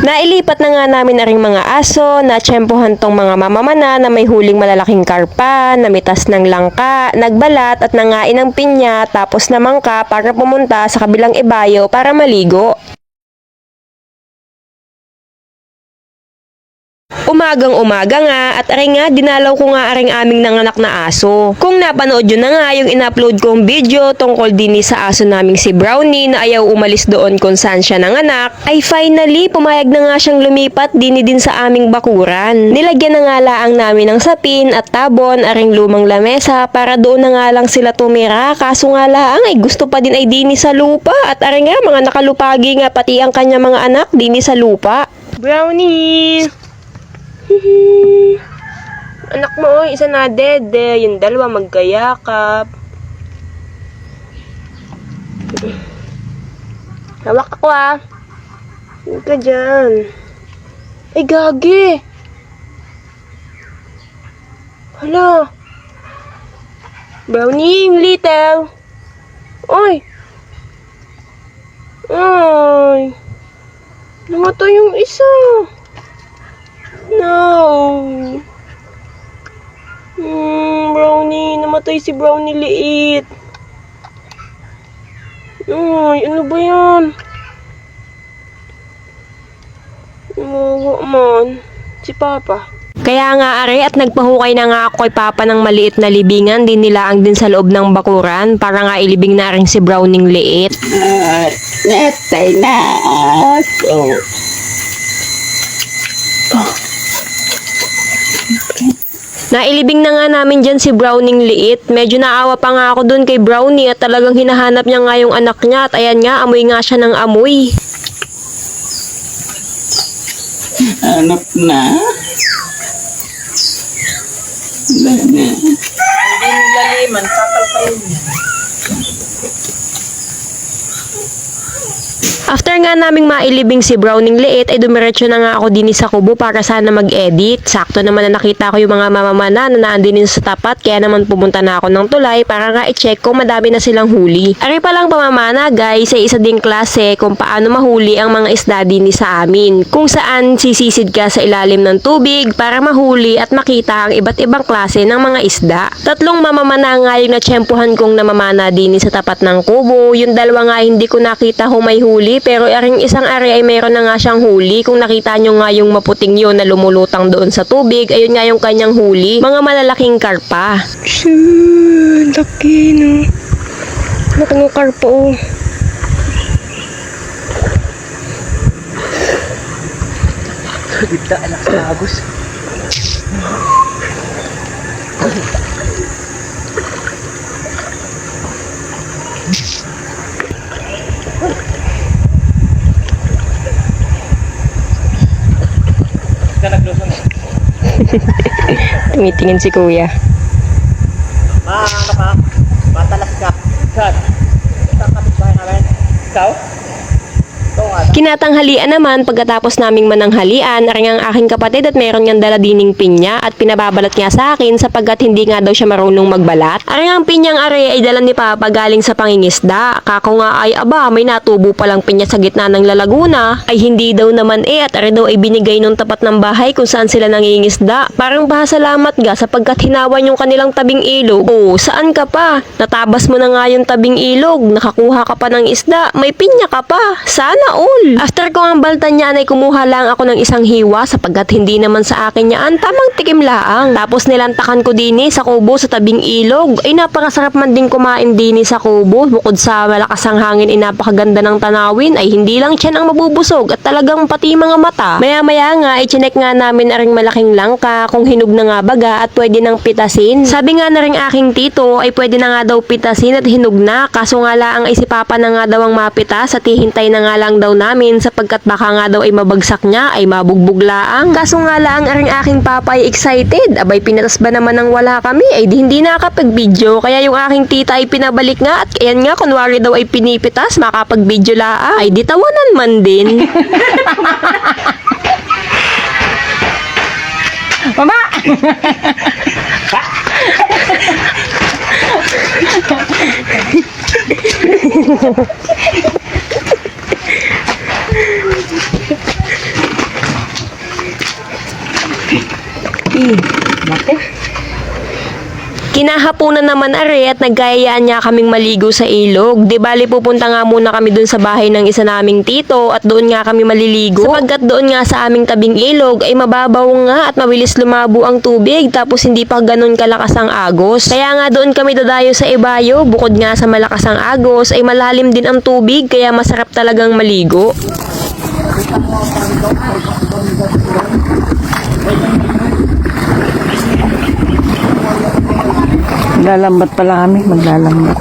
Nailipat na nga namin na ring mga aso, na tsempohan tong mga mamamana na may huling malalaking karpa, namitas ng langka, nagbalat at nangain ng pinya, tapos namangka para pumunta sa kabilang ibayo para maligo. Umagang umaga nga at aring nga dinalaw ko nga aring aming nanganak na aso. Kung napanood yun na nga yung in-upload kong video tungkol din sa aso naming si Brownie na ayaw umalis doon kung saan siya nanganak, ay finally pumayag na nga siyang lumipat din din sa aming bakuran. Nilagyan na nga laang namin ng sapin at tabon aring lumang lamesa para doon na nga lang sila tumira kaso nga laang ay gusto pa din ay dini sa lupa at aring nga mga nakalupagi nga pati ang kanya mga anak dini sa lupa. Brownie! Anak mo, oh, isa na dede. Yung dalawa magkayakap. Hawak ako ah. Huwag ka dyan. Ay, gagi. Hala. Brownie, little. Oy. Ay. Namatay yung isa. No. Hmm, Brownie. Namatay si Brownie liit. Ay, ano ba yan? Umuwa man. Si Papa. Kaya nga are at nagpahukay na nga ako kay Papa ng maliit na libingan din nilaang din sa loob ng bakuran para nga ilibing na rin si Browning liit. At natay na ako. Nailibing na nga namin dyan si Browning liit. Medyo naawa pa nga ako dun kay Brownie at talagang hinahanap niya nga yung anak niya at ayan nga, amoy nga siya ng amoy. Hanap na. Wala na. After nga naming mailibing si Browning liit, ay dumiretso na nga ako din sa kubo para sana mag-edit. Sakto naman na nakita ko yung mga mamamana na naandin din sa tapat, kaya naman pumunta na ako ng tulay para nga i-check kung madami na silang huli. Ari pa lang pamamana guys, ay isa ding klase kung paano mahuli ang mga isda din sa amin. Kung saan sisisid ka sa ilalim ng tubig para mahuli at makita ang iba't ibang klase ng mga isda. Tatlong mamamana nga yung natsyempohan kong namamana din sa tapat ng kubo. Yung dalawa nga hindi ko nakita kung huli pero aring isang ari ay mayroon na nga siyang huli. Kung nakita nyo nga yung maputing yun na lumulutang doon sa tubig, ayun nga yung kanyang huli. Mga malalaking karpa. Shoo, laki no. Laki ng karpa oh. Bigla anak sa agos. Tumitingin si kuya. Ma, ano? Matalas ka. Saan? Sa kapitbahay namin. Ikaw? Nga. Kinatanghalian naman pagkatapos naming mananghalian, aring ang aking kapatid at meron niyang dala dining pinya at pinababalat niya sa akin sapagkat hindi nga daw siya marunong magbalat. Aring ang pinyang are ay dala ni Papa galing sa pangingisda. Kako nga ay aba, may natubo palang pinya sa gitna ng lalaguna. Ay hindi daw naman eh at are daw ay binigay nung tapat ng bahay kung saan sila nangingisda. Parang pasalamat ga sapagkat hinawan yung kanilang tabing ilog. Oh, saan ka pa? Natabas mo na nga yung tabing ilog. Nakakuha ka pa ng isda. May pinya ka pa. Sana all. After ko ang baltan niya ay kumuha lang ako ng isang hiwa sapagkat hindi naman sa akin yan. Tamang tikim laang. Tapos nilantakan ko din sa kubo sa tabing ilog. Ay napakasarap man din kumain din sa kubo. Bukod sa malakas ang hangin ay napakaganda ng tanawin ay hindi lang tiyan ang mabubusog at talagang pati mga mata. Maya maya nga ay chinek nga namin aring malaking langka kung hinog na nga baga at pwede nang pitasin. Sabi nga na rin aking tito ay pwede na nga daw pitasin at hinog na kaso nga laang ay si papa na nga daw ang mapitas at hihintay na nga lang daw namin sapagkat baka nga daw ay mabagsak niya ay mabugbog laang. Kaso nga laang aring aking papa ay excited. Abay pinatas ba naman ng wala kami ay di hindi nakapag-video kaya yung aking tita ay pinabalik nga at ayan nga kunwari daw ay pinipitas makapag-video laang ay di tawanan man din. Mama! Eh, laki. Kinahapunan naman are at nagkayayaan niya kaming maligo sa ilog. Di bali pupunta nga muna kami dun sa bahay ng isa naming tito at doon nga kami maliligo. Sapagkat doon nga sa aming tabing ilog ay mababaw nga at mabilis lumabo ang tubig tapos hindi pa ganun kalakas ang agos. Kaya nga doon kami dadayo sa ibayo bukod nga sa malakas ang agos ay malalim din ang tubig kaya masarap talagang maligo. Maglalambat pala kami, maglalambat.